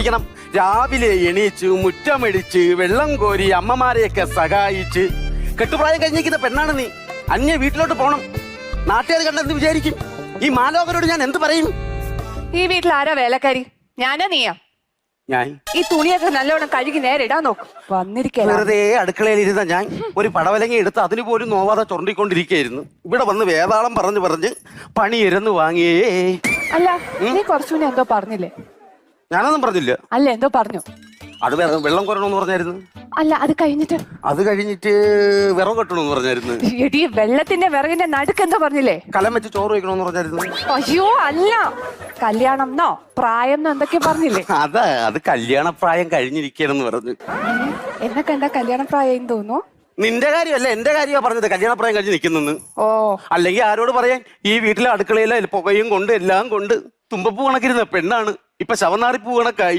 പിടിക്കണം രാവിലെ എണീച്ച് മുറ്റമടിച്ച് വെള്ളം കോരി അമ്മമാരെയൊക്കെ സഹായിച്ച്. കെട്ടുപ്രായം കഴിഞ്ഞിരിക്കുന്ന പെണ്ണാണ് നീ. അന്യ വീട്ടിലോട്ട് പോണം. നാട്ടുകാർ കണ്ടെന്ന് വിചാരിക്കും. ഈ മാലോകരോട് ഞാൻ എന്ത് പറയും? ഈ വീട്ടിൽ ആരാ വേലക്കാരി? ഞാനാ നീയാ? ഞാൻ. ഈ തുണിയൊക്കെ നല്ലോണം കഴുകി നേരെ ഇടാൻ നോക്കും. വെറുതെ അടുക്കളയിൽ ഇരുന്ന ഞാൻ ഒരു പടവലങ്ങി എടുത്ത് അതിന് പോലും നോവാതെ ചുരണ്ടിക്കൊണ്ടിരിക്കുകയായിരുന്നു ഇവിടെ വന്ന് വേതാളം പറഞ്ഞു പറഞ്ഞ് പണി ഇരന്ന് വാങ്ങിയേ. അല്ല നീ കുറച്ചു മുന്നേ എന്തോ പറഞ്ഞില്ലേ? ഞാനൊന്നും പറഞ്ഞില്ല. അല്ല എന്തോ പറഞ്ഞു. അത് വെ- വെള്ളം കൊരണമെന്ന് പറഞ്ഞായിരുന്നു. അല്ല അത് കഴിഞ്ഞിട്ട്? അത് കഴിഞ്ഞിട്ട് വിറവ് കെട്ടണമെന്ന് പറഞ്ഞായിരുന്നു. എടി വെള്ളത്തിന്റെ വിറകിന്റെ നടുക്ക് എന്തോ പറഞ്ഞില്ലേ? കലം വെച്ച് ചോറ് വയ്ക്കണമെന്ന് പറഞ്ഞായിരുന്നു. അയ്യോ അല്ല. കല്യാണം എന്നോ പ്രായം എന്നോ എന്തൊക്കെ പറഞ്ഞില്ലേ? അതാ അത് കല്യാണ പ്രായം കഴിഞ്ഞിരിക്കണെന്ന് പറഞ്ഞു. എന്നെ കണ്ട കല്യാണ പ്രായം തോന്നുന്നു? നിന്റെ കാര്യമല്ല എന്റെ കാര്യമാ പറഞ്ഞത് കല്യാണപ്രായം കഴിഞ്ഞ് നിൽക്കുന്നെന്ന്. ഓ. അല്ലെങ്കിൽ ആരോട് പറയാൻ ഈ വീട്ടിലെ അടുക്കളയിലെ പുകയും കൊണ്ട് എല്ലാം കൊണ്ട് തുമ്പപ്പൂ കണക്കിരുന്ന പെണ്ണാണ്. ഇപ്പൊ ശവനാറിപ്പൂ കണക്കായി